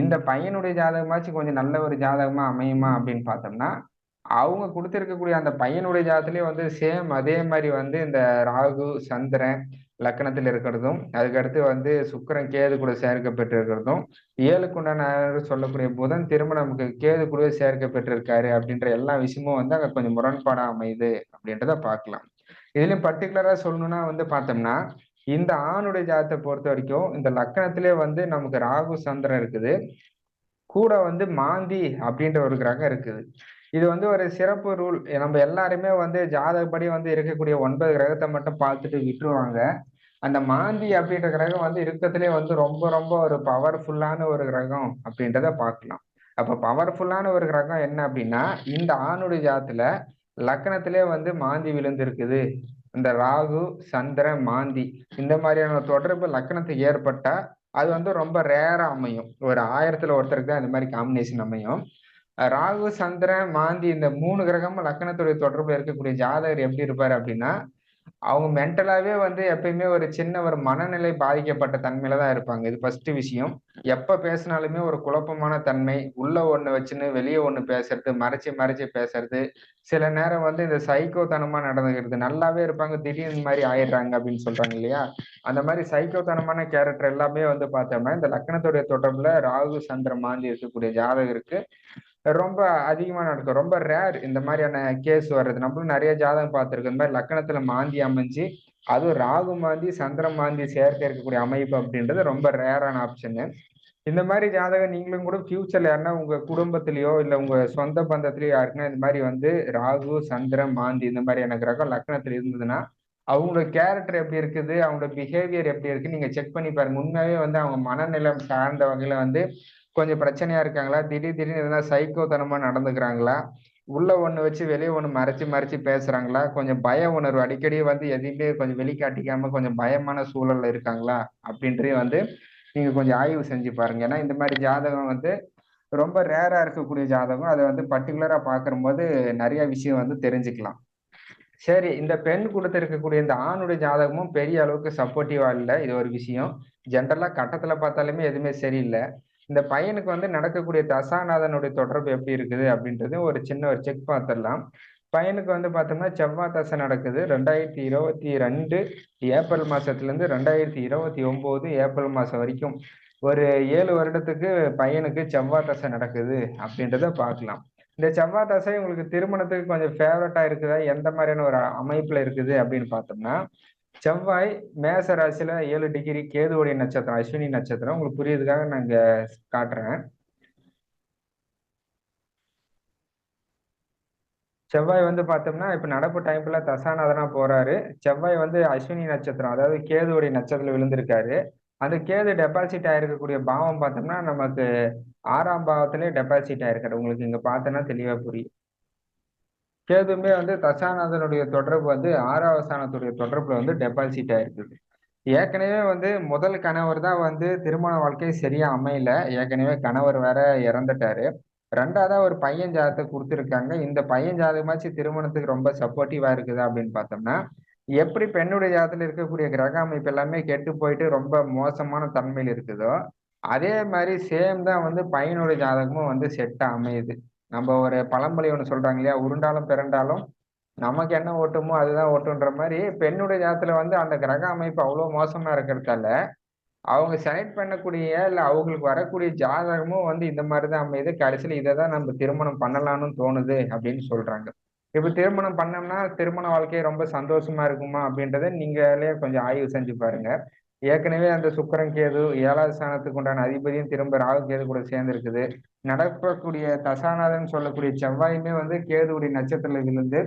இந்த பையனுடைய ஜாதகமாச்சு கொஞ்சம் நல்ல ஒரு ஜாதகமா அமையுமா அப்படின்னு பார்த்தோம்னா அவங்க கொடுத்திருக்கக்கூடிய அந்த பையனுடைய ஜாதகத்திலேயே வந்து சேம் அதே மாதிரி வந்து இந்த ராகு சந்திரன் லக்கணத்தில் இருக்கிறதும் அதுக்கடுத்து வந்து சுக்கரன் கேது கூட சேர்க்கப்பட்டிருக்கிறதும் ஏழுக்குண்டான சொல்லக்கூடிய புதன் திரும்ப நமக்கு கேது கூட சேர்க்கப்பட்டிருக்காரு அப்படின்ற எல்லா விஷயமும் வந்து அங்கே கொஞ்சம் முரண்பாடா அமையுது அப்படின்றத பார்க்கலாம். இதுலயும் பர்டிகுலரா சொல்லணும்னா வந்து பார்த்தோம்னா இந்த ஆணுடைய ஜாதத்தை பொறுத்த வரைக்கும் இந்த லக்கணத்திலே வந்து நமக்கு ராகு சந்திரன் இருக்குது. கூட வந்து மாந்தி அப்படின்ற ஒரு கிரகம் இருக்குது. இது வந்து ஒரு சிறப்பு ரூல். நம்ம எல்லாருமே வந்து ஜாதகப்படி வந்து இருக்கக்கூடிய ஒன்பது கிரகத்தை மட்டும் பார்த்துட்டு விட்டுருவாங்க. அந்த மாந்தி அப்படின்ற கிரகம் வந்து இருக்கத்திலே வந்து ரொம்ப ரொம்ப ஒரு பவர்ஃபுல்லான ஒரு கிரகம் அப்படின்றத பார்க்கலாம். அப்ப பவர்ஃபுல்லான ஒரு கிரகம் என்ன அப்படின்னா இந்த ஆணுடைய ஜாத்துல லக்கணத்திலே வந்து மாந்தி விழுந்திருக்குது. இந்த ராகு சந்திரன் மாந்தி இந்த மாதிரியான தொடர்பு லக்கணத்துக்கு ஏற்பட்டா அது வந்து ரொம்ப ரேரா அமையும். ஒரு ஆயிரத்துல ஒருத்தருக்கு தான் இந்த மாதிரி காம்பினேஷன் அமையும். ராகு சந்திரன் மாந்தி இந்த மூணு கிரகமும் லக்கணத்துடைய தொடர்பு இருக்கக்கூடிய ஜாதகர் எப்படி இருப்பார் அப்படின்னா அவங்க மென்டலாவே வந்து எப்பயுமே ஒரு சின்ன ஒரு மனநிலை பாதிக்கப்பட்ட தன்மையில தான் இருப்பாங்க. இது ஃபர்ஸ்ட் விஷயம். எப்ப பேசினாலுமே ஒரு குழப்பமான தன்மை உள்ள ஒண்ணு வச்சுன்னு வெளியே ஒண்ணு பேசுறது மறைச்சு மறைச்சு பேசுறது. சில நேரம் வந்து இந்த சைக்கோத்தனமா நடந்துக்கிறது. நல்லாவே இருப்பாங்க திடீர்னு மாதிரி ஆயிடுறாங்க அப்படின்னு சொல்றாங்க இல்லையா? அந்த மாதிரி சைக்கோத்தனமான கேரக்டர் எல்லாமே வந்து பார்த்தோம்னா இந்த லக்கணத்துடைய தொடர்புல ராகு சந்திர மாந்தி இருக்கக்கூடிய ஜாதகருக்கு ரொம்ப அதிகமா நடக்கும். ரொம்ப ரேர் இந்த மாதிரியான கேஸ் வர்றது. நம்மளும் நிறைய ஜாதகம் பார்த்துருக்கோம். இந்த மாதிரி லக்கணத்துல மாந்தி அமைஞ்சு அதுவும் ராகு மாந்தி சந்திரம் மாந்தி சேர்க்க இருக்கக்கூடிய அமைப்பு அப்படின்றது ரொம்ப ரேரான ஆப்ஷனு இந்த மாதிரி ஜாதகம் நீங்களும் கூட ஃபியூச்சர்ல யாருன்னா உங்க குடும்பத்திலயோ இல்ல உங்க சொந்த பந்தத்திலயோ யாருக்குன்னா இந்த மாதிரி வந்து ராகு சந்திரம் மாந்தி இந்த மாதிரியான கிரகம் லக்னத்துல இருந்ததுன்னா அவங்களோட கேரக்டர் எப்படி இருக்குது அவங்களோட பிஹேவியர் எப்படி இருக்கு நீங்க செக் பண்ணி பாருங்க. உண்மையாவே வந்து அவங்க மனநிலம் சார்ந்த வகையில வந்து கொஞ்சம் பிரச்சனையா இருக்காங்களா? திடீர் திடீர்னு எதனா சைக்கோத்தனமா நடந்துக்கிறாங்களா? உள்ள ஒண்ணு வச்சு வெளியே ஒண்ணு மறைச்சு மறைச்சு பேசுறாங்களா? கொஞ்சம் பய உணர்வு அடிக்கடி வந்து எதையுமே கொஞ்சம் வெளிக்காட்டிக்காம கொஞ்சம் பயமான சூழல்ல இருக்காங்களா? அப்படின்றே வந்து நீங்க கொஞ்சம் ஆய்வு செஞ்சு பாருங்க. ஏன்னா இந்த மாதிரி ஜாதகம் வந்து ரொம்ப ரேரா இருக்கக்கூடிய ஜாதகம். அதை வந்து பர்டிகுலரா பாக்கும்போது நிறைய விஷயம் வந்து தெரிஞ்சுக்கலாம். சரி இந்த பெண் கொடுத்திருக்கக்கூடிய இந்த ஆணுடைய ஜாதகமும் பெரிய அளவுக்கு சப்போர்ட்டிவா இல்லை. இது ஒரு விஷயம். ஜென்ரலா கட்டத்துல பார்த்தாலுமே எதுவுமே சரியில்லை. இந்த பையனுக்கு வந்து நடக்கக்கூடிய தசாநாதனுடைய தொடர்பு எப்படி இருக்குது அப்படின்றது ஒரு சின்ன ஒரு செக் பார்த்துடலாம் பையனுக்கு வந்து பார்த்தோம்னா செவ்வாய் தசை நடக்குது. ரெண்டாயிரத்தி இருபத்தி ரெண்டு ஏப்ரல் மாசத்துல இருந்து ரெண்டாயிரத்தி இருபத்தி ஒம்போது ஏப்ரல் மாசம் வரைக்கும் ஒரு ஏழு வருடத்துக்கு பையனுக்கு செவ்வாய் தசை நடக்குது அப்படின்றத பார்க்கலாம் இந்த செவ்வாய் தசை உங்களுக்கு திருமணத்துக்கு கொஞ்சம் ஃபேவரட்டா இருக்குதா? எந்த மாதிரியான ஒரு அமைப்புல இருக்குது அப்படின்னு பார்த்தோம்னா செவ்வாய் மேச ராசியில ஏழு டிகிரி கேதுவுடைய நட்சத்திரம் அஸ்வினி நட்சத்திரம். உங்களுக்கு புரியுதுக்காக நான் காட்டுறேன். செவ்வாய் வந்து பார்த்தோம்னா இப்ப நடப்பு டைம்ல தசாநாதனா போறாரு. செவ்வாய் வந்து அஸ்வினி நட்சத்திரம் அதாவது கேதுவுடைய நட்சத்திரம் விழுந்திருக்காரு. அந்த கேது டெபாசிட் ஆயிருக்கக்கூடிய பாவம் பார்த்தோம்னா நமக்கு ஆறாம் பாவத்திலே டெபாசிட் ஆயிருக்காரு. உங்களுக்கு இங்க பார்த்தோன்னா தெளிவா புரியும். கேதுமே வந்து தசாநாதனுடைய தொடர்பு வந்து ஆறாவது ஸ்தானத்துடைய தொடர்புல வந்து டெபாசிட் ஆயிருக்குது ஏற்கனவே வந்து முதல் கணவர் தான் வந்து திருமண வாழ்க்கை சரியா அமையல. ஏற்கனவே கணவர் வேற இறந்துட்டாரு. ரெண்டாவதா ஒரு பையன் ஜாதகத்தை கொடுத்துருக்காங்க. இந்த பையன் ஜாதகமாச்சு திருமணத்துக்கு ரொம்ப சப்போர்ட்டிவா இருக்குது அப்படின்னு பார்த்தோம்னா எப்படி பெண்ணுடைய ஜாதத்துல இருக்கக்கூடிய கிரக அமைப்பு எல்லாமே கெட்டு போயிட்டு ரொம்ப மோசமான தன்மையில் இருக்குதோ அதே மாதிரி சேம் தான் வந்து பையனுடைய ஜாதகமும் வந்து செட்டா அமையுது. நம்ம ஒரு பழமொழி ஒன்று சொல்றாங்க இல்லையா? உருண்டாலும் பிறண்டாலும் நமக்கு என்ன ஓட்டுமோ அதுதான் ஓட்டுன்ற மாதிரி பெண்ணுடைய ஜாதத்துல வந்து அந்த கிரக அமைப்பு அவ்வளோ மோசமா இருக்கிறதால அவங்க செலக்ட் பண்ணக்கூடிய இல்லை அவங்களுக்கு வரக்கூடிய ஜாதகமும் வந்து இந்த மாதிரி தான் அமையுது. கடைசியில் இதை தான் நம்ம திருமணம் பண்ணலாம்னு தோணுது அப்படின்னு சொல்றாங்க. இப்போ திருமணம் பண்ணோம்னா திருமண வாழ்க்கை ரொம்ப சந்தோஷமா இருக்குமா அப்படின்றத நீங்களே கொஞ்சம் ஆய்வு செஞ்சு பாருங்க. ஏற்கனவே அந்த சுக்கரன் கேது ஏழாவது ஸ்தானத்துக்கு உண்டான அதிபதியும் திரும்ப ராகு கேது கூட சேர்ந்து இருக்குது நடக்கக்கூடிய தசாநாதன் சொல்லக்கூடிய செவ்வாயுமே வந்து கேதுவுடைய நட்சத்திரத்துல விழுந்து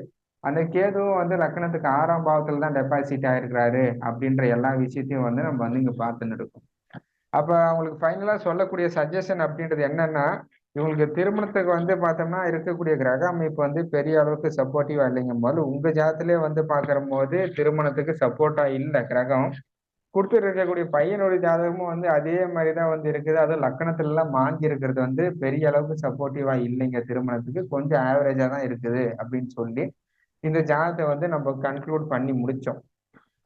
அந்த கேதுவும் வந்து லக்கணத்துக்கு ஆறாம் பாவத்துல தான் டெபாசிட் ஆயிருக்கிறாரு அப்படின்ற எல்லா விஷயத்தையும் வந்து நம்ம வந்து இங்க பார்த்துன்னு இருக்கோம். அப்ப அவங்களுக்கு ஃபைனலா சொல்லக்கூடிய சஜஷன் அப்படின்றது என்னன்னா இவங்களுக்கு திருமணத்துக்கு வந்து பார்த்தோம்னா இருக்கக்கூடிய கிரக அமைப்பு வந்து பெரிய அளவுக்கு சப்போர்ட்டிவா இல்லைங்கும் போது உங்க ஜாதத்திலே வந்து பாக்குற போது திருமணத்துக்கு சப்போர்ட்டா இல்லை கிரகம். கொடுத்துட்டு இருக்கக்கூடிய பையனுடைய ஜாதகமும் வந்து அதே மாதிரி தான் வந்து இருக்குது. அதுவும் லக்கணத்துல எல்லாம் மாஞ்சி இருக்கிறது வந்து பெரிய அளவுக்கு சப்போர்ட்டிவா இல்லைங்க திருமணத்துக்கு. கொஞ்சம் ஆவரேஜா தான் இருக்குது அப்படின்னு சொல்லி இந்த ஜாதகத்தை வந்து நம்ம கன்க்ளூட் பண்ணி முடிச்சோம்.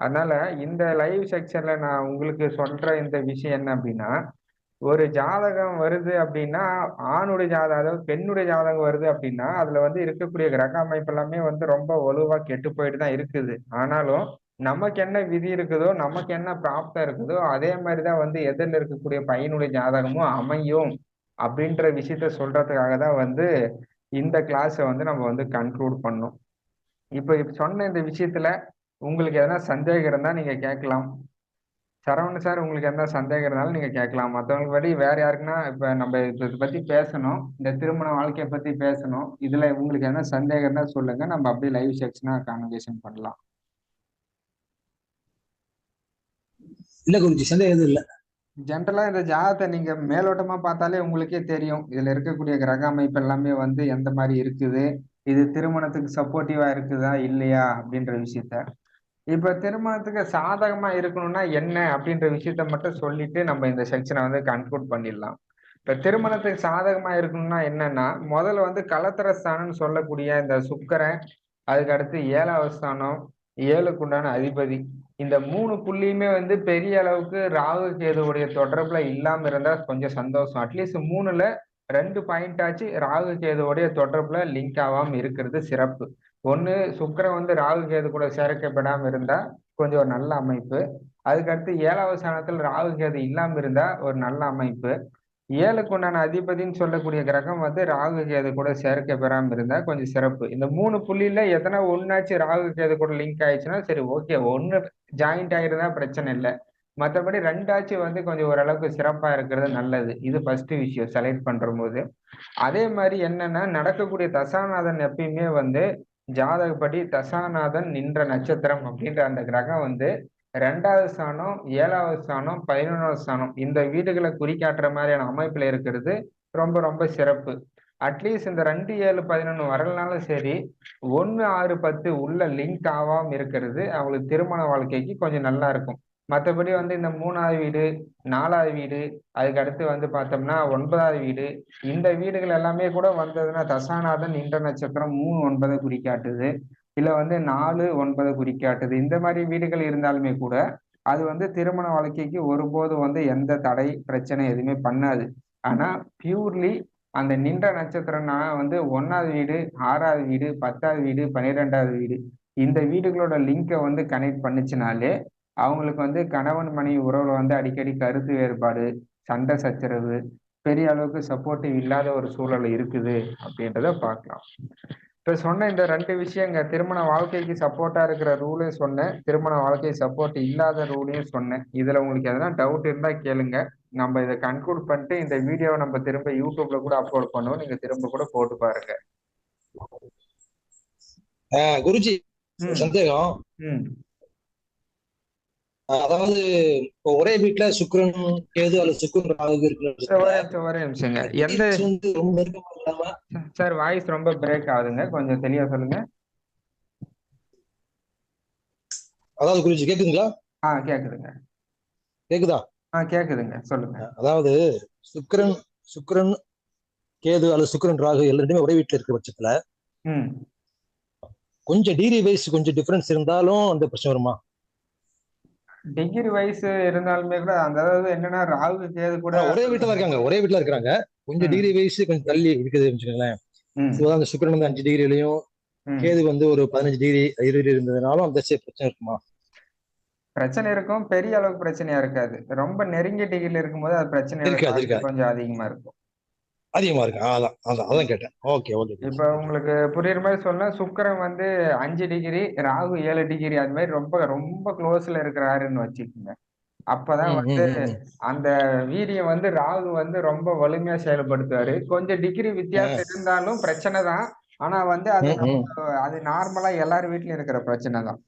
அதனால இந்த லைவ் செக்ஷன்ல நான் உங்களுக்கு சொல்ற இந்த விஷயம் என்ன அப்படின்னா ஒரு ஜாதகம் வருது அப்படின்னா ஆணுடைய ஜாதகம் அதாவது பெண்ணுடைய ஜாதகம் வருது அப்படின்னா அதுல வந்து இருக்கக்கூடிய கிரக அமைப்பு எல்லாமே வந்து ரொம்ப வலுவா கெட்டு போயிட்டு தான் இருக்குது. ஆனாலும் நமக்கு என்ன விதி இருக்குதோ நமக்கு என்ன பிராப்தம் இருக்குதோ அதே மாதிரிதான் வந்து எதிரில் இருக்கக்கூடிய பையனுடைய ஜாதகமும் அமையும் அப்படின்ற விஷயத்த சொல்றதுக்காக தான் வந்து இந்த கிளாஸை வந்து நம்ம வந்து கன்க்ளூட் பண்ணோம். இப்போ இப்ப சொன்ன இந்த விஷயத்துல உங்களுக்கு எதனா சந்தேகம் இருந்தா நீங்க கேட்கலாம். சரவணன் சார் உங்களுக்கு எந்த சந்தேகம் இருந்தாலும் நீங்க கேட்கலாம். மற்றவங்களுக்கு படி வேற யாருக்குன்னா இப்ப நம்ம இதை பத்தி பேசணும். இந்த திருமண வாழ்க்கையை பத்தி பேசணும். இதுல உங்களுக்கு என்ன சந்தேகம் இருந்தா சொல்லுங்க. நம்ம அப்படியே லைவ் செக்ஷனா கான்வர்சேஷன் பண்ணலாம். இல்ல குருஜி சந்தேகம் எதுவும் இல்ல. ஜென்ரலா இந்த ஜாதகத்தை நீங்க மேலோட்டமா பார்த்தாலே உங்களுக்கே தெரியும். இதுல இருக்கக்கூடிய கிரக அமைப்பு எல்லாமே வந்து எந்த மாதிரி இருக்குது? இது திருமணத்துக்கு சப்போர்ட்டிவா இருக்குதா? இல்லையா? அப்படின்ற விஷயத்த. இப்ப திருமணத்துக்கு சாதகமா இருக்கணும்னா என்ன? அப்படின்ற விஷயத்த மட்டும் சொல்லிட்டு நம்ம இந்த செக்ஷனை வந்து கன்க்ளூட் பண்ணிடலாம். இப்ப திருமணத்துக்கு சாதகமா இருக்கணும்னா என்னன்னா முதல்ல வந்து கலத்திர ஸ்தானம்னு சொல்லக்கூடிய இந்த சுக்கரன் அதுக்கு அடுத்து ஏழாவது ஸ்தானம் ஏழுக்கு உண்டான அதிபதி. இந்த மூணு புள்ளியுமே வந்து பெரிய அளவுக்கு ராகு கேதுவுடைய தொடர்புல இல்லாம இருந்தா கொஞ்சம் சந்தோஷம். அட்லீஸ்ட் மூணுல ரெண்டு பாயிண்ட் ஆச்சு ராகு கேதுவுடைய தொடர்புல லிங்க் ஆகாம இருக்கிறது சிறப்பு. ஒண்ணு சுக்கரன் வந்து ராகு கேது கூட சேர்க்கப்படாம இருந்தா கொஞ்சம் ஒரு நல்ல அமைப்பு. அதுக்கடுத்து ஏழாவது ஸ்தானத்தில் ராகு கேது இல்லாம இருந்தா ஒரு நல்ல அமைப்பு. ஏழுக்கு உண்டான அதிபதின்னு சொல்லக்கூடிய கிரகம் வந்து ராகு கேது கூட சேர்க்கை பெறாம இருந்தா கொஞ்சம் சிறப்பு. இந்த மூணு புள்ளியில எத்தனை ஒன்னாச்சு ராகு கேது கூட லிங்க் ஆயிடுச்சுன்னா சரி ஓகே ஒன்னு ஜாயிண்ட் ஆயிருந்தா பிரச்சனை இல்லை. மற்றபடி ரெண்டாச்சு வந்து கொஞ்சம் ஓரளவுக்கு சிறப்பா இருக்கிறது நல்லது. இது ஃபர்ஸ்ட் விஷயம் செலக்ட் பண்ற போது அதே மாதிரி என்னன்னா நடக்கக்கூடிய தசாநாதன் எப்பயுமே வந்து ஜாதகப்படி தசாநாதன் நின்ற நட்சத்திரம் அப்படின்ற அந்த கிரகம் வந்து ரெண்டாவது ஸ்தானம் ஏழாவது ஸ்தானம் பதினொன்றாவது ஸ்தானம். இந்த வீடுகளை குறிக்காட்டுற மாதிரியான அமைப்புல இருக்கிறது ரொம்ப ரொம்ப சிறப்பு. அட்லீஸ்ட் இந்த ரெண்டு ஏழு பதினொன்று வரலனாலும் சரி ஒன்று ஆறு பத்து உள்ள லிங்க் ஆகாம இருக்கிறது அவங்களுக்கு திருமண வாழ்க்கைக்கு கொஞ்சம் நல்லா இருக்கும். மற்றபடி வந்து இந்த மூணாவது வீடு நாலாவது வீடு அதுக்கு அடுத்து வந்து பார்த்தோம்னா ஒன்பதாவது வீடு இந்த வீடுகள் எல்லாமே கூட வந்ததுன்னா தசாநாதன் இன்ற நட்சத்திரம் மூணு ஒன்பதை குறிக்காட்டுது. இல்ல வந்து நாலு ஒன்பது குறிக்காட்டுது. இந்த மாதிரி வீடுகள் இருந்தாலுமே கூட அது வந்து திருமண வாழ்க்கைக்கு ஒருபோதும் வந்து எந்த தடை பிரச்சனை எதுவுமே பண்ணாது. ஆனா பியூர்லி அந்த நின்ற நட்சத்திரம்னா வந்து ஒன்னாவது வீடு ஆறாவது வீடு பத்தாவது வீடு பன்னிரெண்டாவது வீடு. இந்த வீடுகளோட லிங்கை வந்து கனெக்ட் பண்ணுச்சுனாலே அவங்களுக்கு வந்து கணவன் மனைவி உறவுல வந்து அடிக்கடி கருத்து வேறுபாடு சண்டை சச்சரவு பெரிய அளவுக்கு சப்போர்ட்டிவ் இல்லாத ஒரு சூழல் இருக்குது அப்படின்றத பார்க்கலாம். இப்ப சொன்ன இந்த ரெண்டு விஷயங்க திருமண வாழ்க்கைக்கு சப்போர்ட்டா இருக்கிற ரூலையும் சொன்னேன். திருமண வாழ்க்கை சப்போர்ட் இல்லாத ரூலையும் சொன்னேன். இதுல உங்களுக்கு எதனா டவுட் இருந்தா கேளுங்க. நம்ம இதை கன்க்ளூட் பண்ணிட்டு இந்த வீடியோவை நம்ம திரும்ப யூடியூப்ல கூட அப்லோட் பண்ணுவோம். நீங்க திரும்ப கூட போட்டு பாருங்க. குருஜி சந்தேகம். அதாவது ஒரே வீட்டுல சுக்கிரன் கேது அல்லது சுக்கிரன் ராகு சார் இருக்கிற ஒரே நிமிஷங்க. எந்த ரொம்ப நெருக்கமா இல்லாம சார் வாய்ஸ் ரொம்ப பிரேக் ஆகுதுங்க. கொஞ்சம் தெளிவா சொல்லுங்க. அதாவது குருஜி கேக்குதுங்களா? ஆ கேக்குதுங்க. கேக்குதா? ஆ கேக்குதுங்க. சொல்லுங்க. அதாவது சுக்கிரன் சுக்கிரன் கேது அல்லது சுக்கிரன் ராகு எல்லாருமே ஒரே வீட்டுல இருக்கிற பட்சத்துல கொஞ்சம் டிகிரி வைஸ் கொஞ்சம் டிஃபரன்ஸ் இருந்தாலும் அந்த பிரச்சனை வருமா? டிகிரி வைஸ் இருந்தாலுமே கூட அந்த அதாவது என்னன்னா ராகு கேது கூட ஒரே வீட்டுல இருக்காங்க ஒரே வீட்டுல இருக்கிறாங்க. கொஞ்சம். டிகிரி வைஸ் கொஞ்சம் தள்ளி இருக்குதுன்னு வச்சுக்கோங்களேன். அந்த சுக்கிரன் வந்து அஞ்சு டிகிரிலையும். கேது வந்து ஒரு பதினஞ்சு டிகிரி இருபது இருந்ததுனாலும் அந்த பிரச்சனை இருக்குமா? பிரச்சனை இருக்கும். பெரிய அளவுக்கு பிரச்சனையா இருக்காது. ரொம்ப நெருங்கிய டிகிரில இருக்கும்போது அது பிரச்சனை இருக்காது, இருக்காது. கொஞ்சம் அதிகமா இருக்கும். அதிகமா இருக்கு. அதான் அதான் அதான் கேட்டேன். ஓகே ஓகே இப்ப உங்களுக்கு புரியுற மாதிரி சொன்னா சுக்கிரன் வந்து அஞ்சு டிகிரி ராகு ஏழு டிகிரி அது மாதிரி ரொம்ப ரொம்ப க்ளோஸ்ல இருக்கிறாருன்னு வச்சுக்கோங்க. அப்பதான் வந்து. அந்த வீரியம் வந்து ராகு வந்து ரொம்ப வலிமையா செயல்படுத்துவாரு. கொஞ்சம் டிகிரி வித்தியாசம் இருந்தாலும் பிரச்சனை தான். ஆனா வந்து அது அது நார்மலா எல்லார் வீட்லயும் இருக்கிற பிரச்சனை தான்.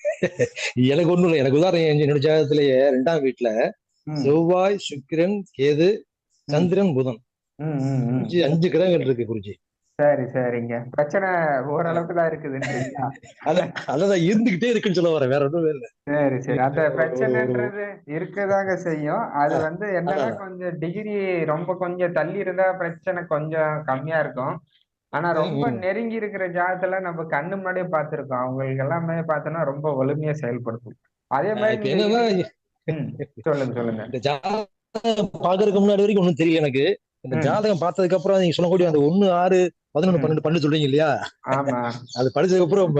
எனக்கு ஒண்ணும் இல்லை. எனக்கு உதாரணம் என்னோட ஜாதகத்திலேயே ரெண்டாம் வீட்டுல செவ்வாய் சுக்கிரன் கேது சந்திரன் புதன். அஞ்சு அஞ்சு கிரகங்கள் இருக்கு குருஜி. சரி சரிங்க. பிரச்சனை ஓரளவுக்கு தான் இருக்குதுன்றீங்களா அதான் இருந்துகிட்டே இருக்குன்னு சொல்ல வரேன் வேற ஒன்றும் இல்லை. சரி சரி. அந்த பிரச்சனைன்றது இருக்கதாங்க செய்யும். அது வந்து என்னன்னா. கொஞ்சம் டிகிரி ரொம்ப கொஞ்சம் தள்ளி இருந்தா பிரச்சனை கொஞ்சம் கம்மியா இருக்கும். ஆனா ரொம்ப. நெருங்கி இருக்கிற ஜாதத்துல நம்ம கண்ணு முன்னாடியே பார்த்திருக்கோம். அவங்களுக்கு எல்லாமே பார்த்தோன்னா ரொம்ப வலிமையா செயல்படுத்தும். அதே மாதிரி சொல்லுங்க சொல்லுங்க. பாக்குறதுக்கு முன்னாடி வரைக்கும் ஒண்ணும் தெரியல எனக்கு. இந்த. ஜாதகம் பார்த்ததுக்கு அப்புறம் நீங்க சொல்லக்கூடிய அந்த ஒண்ணு ஆறு பதினொன்னு. பன்னெண்டு பண்ணு சொல்றீங்க இல்லையா? அது படிச்சதுக்கு அப்புறம்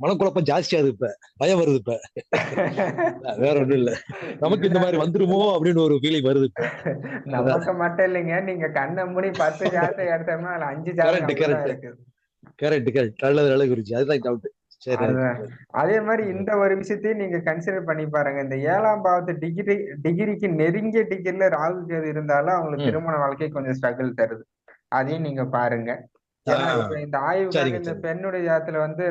மனக்குழப்பம் ஜாஸ்தியாகுது இப்ப. பயம் வருது இப்ப. வேற ஒண்ணும் இல்ல. நமக்கு இந்த மாதிரி வந்துருமோ அப்படின்னு ஒரு ஃபீலிங் வருது இப்ப. மட்டும் இல்லைங்க. நீங்க கண்ணை மூடி பத்து ஜாதகம் எடுத்தோம்னா அதுல அஞ்சு ஜாதகம் correct. இருக்கு கரெக்ட் கரெக்ட் நல்லது நல்லது குறிச்சி அதுதான் டவுட். அதே மாதிரி இந்த ஒரு விஷயத்தையும் நீங்க கன்சிடர் பண்ணி பாருங்க. இந்த ஏழாம் பாவத்து டிகிரி டிகிரிக்கு நெருங்கிய டிகிரில ராகு கேது இருந்தாலும் அவங்களுக்கு. திருமண வாழ்க்கை கொஞ்சம் ஸ்ட்ரகிள் தருது. அதையும் நீங்க பாருங்க. இந்த சரிங்க, இந்த. பெண்ணுடைய ஜாதத்துல வந்து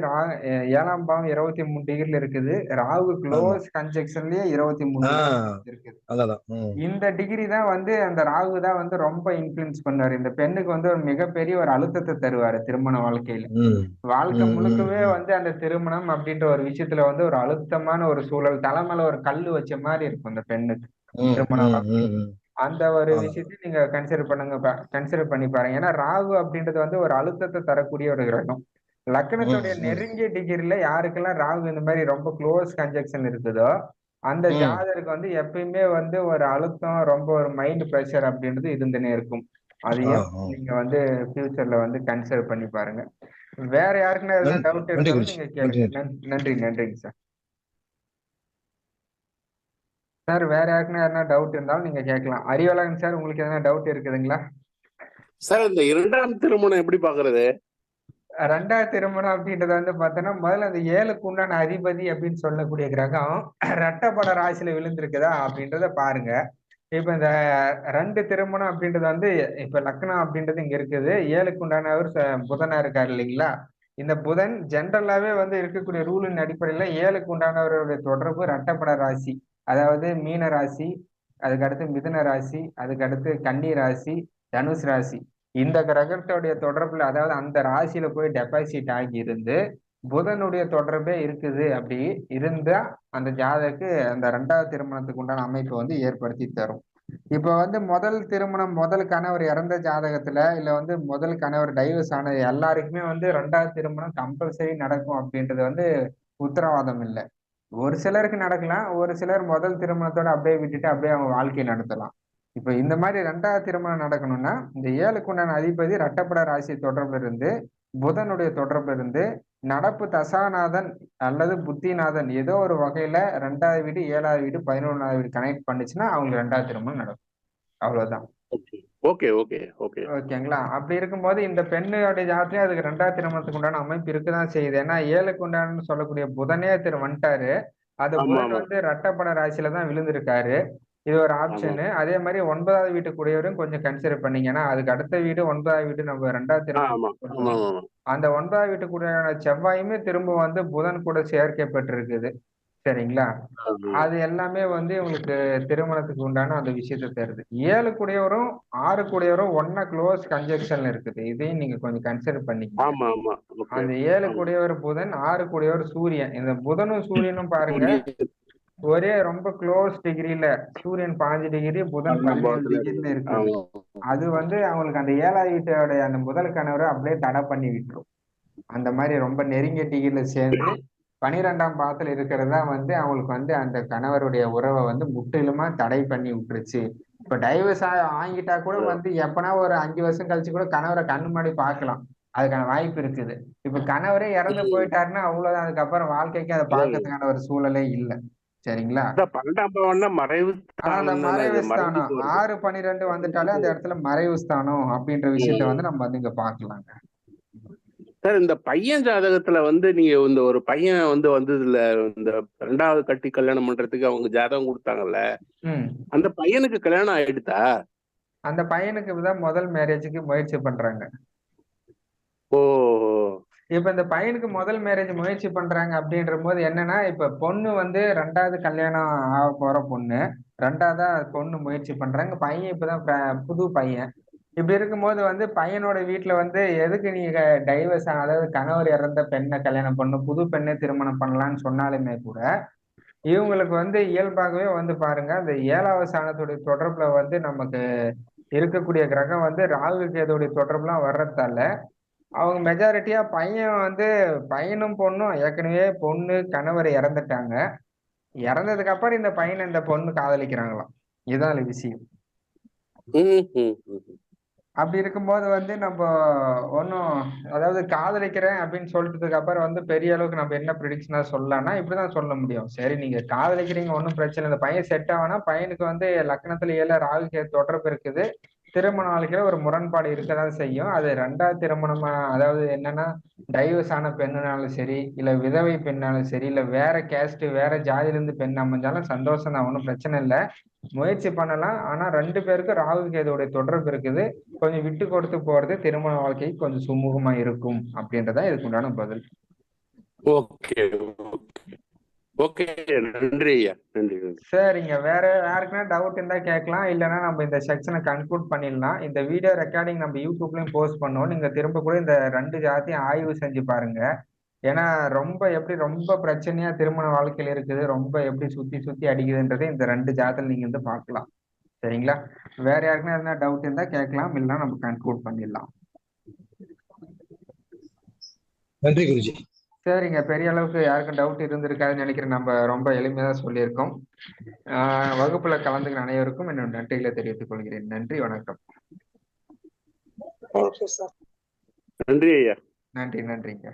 ஏழாம் பாவம் இருபத்தி மூணு டிகிரில இருக்குது ராகு க்ளோஸ் கன்ஜெக்ஷன்லயே இருபத்தி மூணு இருக்குது. இந்த டிகிரி தான் வந்து அந்த ராகு தான் வந்து ரொம்ப இன்ஃபுளுன்ஸ் பண்ணுவாரு இந்த பெண்ணுக்கு வந்து ஒரு மிகப்பெரிய ஒரு அழுத்தத்தை தருவாரு திருமண வாழ்க்கையில. வாழ்க்கை முழுக்கவே. வந்து அந்த திருமணம் அப்படின்ற ஒரு விஷயத்துல வந்து ஒரு அழுத்தமான ஒரு சூழல் தலைமையில ஒரு கல்லு வச்ச மாதிரி இருக்கும் அந்த பெண்ணுக்கு ம், அந்த ஒரு. விஷயத்தையும் நீங்க கன்சிடர் பண்ணுங்க கன்சிடர் பண்ணி பாருங்க ஏன்னா ராகு அப்படின்றது வந்து ஒரு அழுத்தத்தை தரக்கூடிய ஒரு கிரகம் லக்னத்துடைய. நெருங்கிய டிகிரில யாருக்கெல்லாம் ராகு இந்த மாதிரி ரொம்ப க்ளோஸ் கன்ஜெக்ஷன் இருக்குதோ அந்த ம். ஜாதகருக்கு வந்து எப்பயுமே வந்து ஒரு அழுத்தம் ரொம்ப ஒரு மைண்ட் ப்ரெஷர் அப்படின்றது இருந்துனே இருக்கும் அதையும். நீங்க வந்து ஃபியூச்சர்ல வந்து கன்சிடர் பண்ணி பாருங்க வேற யாருக்குன்னா டவுட் இருந்தாலும் நீங்க கேளுங்க நன்றி நன்- நன்றி நன்றிங்க சார் சார் வேற யாருக்குன்னா எதனா டவுட் இருந்தாலும் நீங்க கேட்கலாம். அறிவழகன் சார் உங்களுக்கு எதனா டவுட் இருக்குதுங்களா? சார் இந்த இரண்டாம் திருமணம் எப்படி பாக்குறது? ரெண்டாவது திருமணம் அப்படின்றது வந்து பார்த்தோன்னா முதல்ல அந்த ஏழுக்கு உண்டான அதிபதி அப்படின்னு சொல்லக்கூடிய கிரகம் ரெட்டப்பட ராசியில விழுந்திருக்குதா அப்படின்றத பாருங்க. இப்ப இந்த ரெண்டு திருமணம் அப்படின்றது வந்து இப்ப லக்னம் அப்படின்றது இங்க இருக்குது. ஏழுக்கு உண்டானவர் புதனா இருக்காரு இல்லைங்களா? இந்த புதன் ஜென்ரலாவே வந்து இருக்கக்கூடிய ரூலின் அடிப்படையில ஏழுக்கு உண்டானவருடைய தொடர்பு ரெட்டப்பட ராசி. அதாவது மீன ராசி அதுக்கு அடுத்து மிதுன ராசி அதுக்கு அடுத்து கன்னி ராசி தனுஷ் ராசி. இந்த கிரகத்தோடைய தொடர்புல அதாவது அந்த ராசியில போய் டெபாசிட் ஆகி இருந்து புதனுடைய தொடர்பே இருக்குது அப்படி இருந்தா அந்த ஜாதகருக்கு அந்த ரெண்டாவது திருமணத்துக்கு உண்டான அமைப்பு வந்து ஏற்படுத்தி தரும். இப்ப வந்து முதல் திருமணம் முதல் கணவர் இறந்த ஜாதகத்துல இல்ல வந்து முதல் கணவர் டைவர்ஸ் ஆனது எல்லாருக்குமே வந்து ரெண்டாவது திருமணம் கம்பல்சரி நடக்கும் அப்படின்றது வந்து உத்தரவாதம் இல்லை. ஒரு சிலருக்கு நடக்கலாம் ஒரு சிலர் முதல் திருமணத்தோட அப்படியே விட்டுட்டு அப்படியே அவங்க வாழ்க்கையை நடத்தலாம். இப்ப இந்த மாதிரி ரெண்டாவது திருமணம் நடக்கணும்னா இந்த ஏழுக்கு உண்டான அதிபதி ரட்டப்பட ராசி தொடர்பு இருந்து புதனுடைய தொடர்பு இருந்து நடப்பு தசாநாதன் அல்லது புத்திநாதன் ஏதோ ஒரு வகையில ரெண்டாவது வீடு ஏழாவது வீடு பதினொன்றாவது வீடு கனெக்ட் பண்ணுச்சுன்னா அவங்களுக்கு ரெண்டாவது திருமணம் நடக்கும். அவ்வளவுதான். Okay okay okay. ஓகேங்களா? அப்படி இருக்கும்போது இந்த பெண்ணுடைய ஜாதகத்தையும் அதுக்கு ரெண்டாவது திருமணத்துக்கு உண்டான அமைப்பு இருக்குதான் செய்யுது. ஏன்னா ஏழுக்கு உண்டானன்னு சொல்லக்கூடிய புதனே திரு வந்துட்டாரு. அது புதன். வந்து ரெட்டப்பட ராசியில தான் விழுந்திருக்காரு. இது ஒரு ஆப்ஷனு அதே மாதிரி ஒன்பதாவது வீட்டுக்குரியவரும் கொஞ்சம் கன்சிடர் பண்ணீங்கன்னா அதுக்கு அடுத்த வீடு ஒன்பதாவது வீடு நம்ம ரெண்டாவது திருமணம் அந்த ஒன்பதாவது வீட்டுக்குரியான செவ்வாயுமே திரும்ப வந்து புதன் கூட சேர்க்கப்பட்டிருக்குது சரிங்களா. அது எல்லாமே வந்து உங்களுக்கு திருமணத்துக்கு உண்டான அந்த விஷயத்தை தருது. ஏழு கூடியவரும் ஆறு கூடியவரும் ஒன்னா க்ளோஸ் கன்ஜெக்ஷன்ல இருக்குது. இதையும் நீங்க கொஞ்சம் கன்சிடர் ஓகே அந்த ஏழு கூடியவர் புதன் ஆறு கூடியவர் சூரியன். இந்த புதனும் சூரியனும் பாருங்க. ஒரே ரொம்ப க்ளோஸ் டிகிரில சூரியன் பாஞ்சு டிகிரி புதன் பதினேழு டிகிரில இருக்குது ஆமா. அது வந்து அவங்களுக்கு அந்த ஏழாவது வீட்டோட அந்த முதல் கணவரை அப்படியே தடை பண்ணி விட்டுரும். அந்த மாதிரி ரொம்ப நெருங்கிய டிகிரில சேர்ந்து பனிரெண்டாம் பாதத்துல இருக்கிறது தான் வந்து அவங்களுக்கு வந்து அந்த கணவருடைய உறவை வந்து முற்றிலுமா தடை பண்ணி விட்டுருச்சு. இப்ப டைவர்ஸ் வாங்கிட்டா கூட வந்து எப்பனா ஒரு அஞ்சு வருஷம் கழிச்சு கூட கணவரை கண்ணு முன்னாடி பார்க்கலாம். அதுக்கான வாய்ப்பு இருக்குது. இப்ப கணவரே இறந்து போயிட்டாருன்னா அவ்வளவுதான். அதுக்கப்புறம் வாழ்க்கைக்கு அதை பார்க்கறதுக்கான ஒரு சூழலே இல்லை. சரிங்களா? மறைவு மறைவு ஸ்தானம். ஆறு பன்னிரெண்டு வந்துட்டாலே அந்த இடத்துல மறைவு ஸ்தானம் அப்படின்ற விஷயத்த வந்து நம்ம வந்து இங்க பாக்கலாங்க சார் இந்த பையன் ஜாதகத்துல வந்து நீங்க இந்த ஒரு பையன் வந்து வந்ததுல இந்த ரெண்டாவது கட்டி கல்யாணம் பண்றதுக்கு அவங்க ஜாதகம் கொடுத்தாங்கல்ல அந்த பையனுக்கு கல்யாணம் ஆயிடுதா? அந்த பையனுக்கு தான் முதல் மேரேஜுக்கு முயற்சி பண்றாங்க. ஓ. இப்ப இந்த பையனுக்கு முதல் மேரேஜ் முயற்சி பண்றாங்க அப்படின்ற போது என்னன்னா இப்ப பொண்ணு வந்து ரெண்டாவது கல்யாணம் ஆக போற பொண்ணு ரெண்டாவதா பொண்ணு முயற்சி பண்றாங்க. பையன் இப்பதான் புது பையன். இப்படி இருக்கும்போது வந்து பையனோட வீட்டுல வந்து எதுக்கு நீங்க டைவர்ஸ் அதாவது கணவர் இறந்த பெண்ணை கல்யாணம் பண்ணணும் புது பெண்ணை திருமணம் பண்ணலாம்னு சொன்னாலுமே கூட இவங்களுக்கு வந்து இயல்பாகவே வந்து பாருங்க அந்த ஏழாவது சாணத்துடைய தொடர்புல வந்து நமக்கு இருக்கக்கூடிய கிரகம் வந்து ராகு கேதுடைய தொடர்புலாம் வர்றதால அவங்க மெஜாரிட்டியா பையன் வந்து பையனும் பொண்ணும் ஏற்கனவே பொண்ணு கணவர் இறந்துட்டாங்க. இறந்ததுக்கு அப்புறம் இந்த பையனை இந்த பொண்ணு காதலிக்கிறாங்களாம். இதுதான் விஷயம். அப்படி இருக்கும்போது வந்து நம்ம ஒன்றும் அதாவது காதலிக்கிறேன் அப்படின்னு சொல்லிட்டதுக்கு அப்புறம் வந்து பெரிய அளவுக்கு நம்ம என்ன ப்ரிடிக்ஷனாக சொல்லலாம்னா இப்படிதான் சொல்ல முடியும். சரி நீங்க காதலிக்கிறீங்க ஒன்றும் பிரச்சனை இல்லை. பையன் செட் ஆகுனா பையனுக்கு வந்து லக்னத்தில் ஏழு ராகு தொடர்பு இருக்குது. திருமண வாழ்க்கையில ஒரு முரண்பாடு இருக்கதான் செய்யும். அது ரெண்டாவது திருமணமா அதாவது என்னன்னா டைவர்ஸ் ஆன பெண்ணுனாலும் சரி இல்ல விதவை பெண்ணாலும் சரி இல்ல வேற கேஸ்ட் வேற ஜாதியில இருந்து பெண் அமைஞ்சாலும் சந்தோஷம் தான் ஒன்றும் பிரச்சனை இல்லை. முயற்சி பண்ணலாம். ஆனா ரெண்டு பேருக்கும் ராகு கேதுடைய தொடர்பு இருக்குது. கொஞ்சம் விட்டு கொடுத்து போறது திருமண வாழ்க்கை கொஞ்சம் சுமூகமா இருக்கும் அப்படின்றதான் இதுக்கு உண்டான பதில். Okay okay. ஓகே நன்றி ஐயா நன்றி சரிங்க வேற யாருக்குன்னா டவுட் இருந்தா கேட்கலாம். இல்லைன்னா நம்ம இந்த செக்ஷனை கன்க்ளூட் பண்ணிடலாம். இந்த வீடியோ ரெக்கார்டிங் நம்ம யூடியூப்லயும் போஸ்ட் பண்ணுவோம். நீங்க திரும்ப கூட இந்த ரெண்டு ஜாத்தையும் ஆய்வு செஞ்சு பாருங்க. ஏன்னா ரொம்ப எப்படி ரொம்ப பிரச்சனையா திருமண வாழ்க்கையில இருக்குது ரொம்ப எப்படி சுத்தி சுத்தி அடிக்குதுன்றதை இந்த ரெண்டு ஜாதத்தில் நீங்க வந்து பார்க்கலாம். சரிங்களா? வேற யாருக்குன்னா எதனா டவுட் இருந்தா கேட்கலாம். இல்லைன்னா நம்ம கன்க்ளூட் பண்ணிடலாம். நன்றி குருஜி. சரிங்க. பெரிய அளவுக்கு யாருக்கும் டவுட் இருந்திருக்காதுன்னு நினைக்கிறேன். நம்ம ரொம்ப எளிமையா தான் சொல்லியிருக்கோம். ஆஹ் வகுப்புல கலந்துக்கிற அனைவருக்கும் என்னோட நன்றிகளை தெரிவித்துக் கொள்கிறேன். நன்றி வணக்கம். நன்றி ஐயா. நன்றி நன்றிங்க.